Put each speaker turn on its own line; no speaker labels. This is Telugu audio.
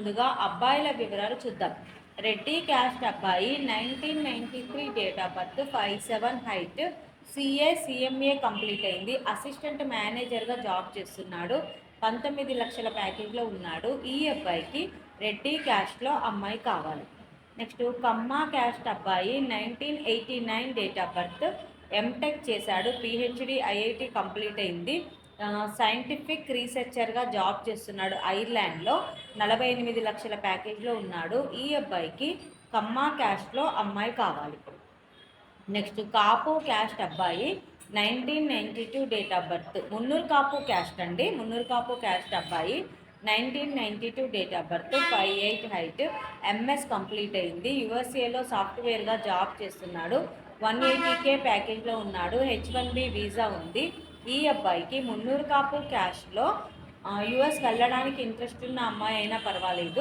ముందుగా అబ్బాయిల వివరాలు చూద్దాం. రెడ్డి క్యాస్ట్ అబ్బాయి nineteen ninety three date of birth five seven height CA CMA complete అయింది. అసిస్టెంట్ మేనేజర్గా జాబ్ చేస్తున్నాడు. పంతొమ్మిది లక్షల ప్యాకేజ్లో ఉన్నాడు. ఈ అబ్బాయికి రెడ్డి క్యాస్ట్లో అమ్మాయి కావాలి. నెక్స్ట్ కమ్మ క్యాస్ట్ అబ్బాయి nineteen eighty nine date of birth M Tech చేశాడు. పిహెచ్డి ఐఐటి కంప్లీట్ అయింది. సైంటిఫిక్ రీసెర్చర్గా జాబ్ చేస్తున్నాడు. ఐర్లాండ్లో నలభై ఎనిమిది లక్షల ప్యాకేజ్లో ఉన్నాడు. ఈ అబ్బాయికి కమ్మా క్యాస్ట్లో అమ్మాయి కావాలి. నెక్స్ట్ కాపు క్యాస్ట్ అబ్బాయి nineteen ninety two date of birth. Munnuru Kapu caste అండి. మున్నూరు కాపు క్యాస్ట్ అబ్బాయి nineteen ninety two date of birth. Five eight height. MS complete అయింది. యుఎస్ఏలో సాఫ్ట్వేర్గా జాబ్ చేస్తున్నాడు. వన్ ఎయిటీ కే ప్యాకేజ్లో ఉన్నాడు. హెచ్ వన్ బి వీసా ఉంది. ఈ అబ్బాయికి మున్నూరు కాపు క్యాష్లో యుఎస్ వెళ్ళడానికి ఇంట్రెస్ట్ ఉన్న అమ్మాయి అయినా పర్వాలేదు.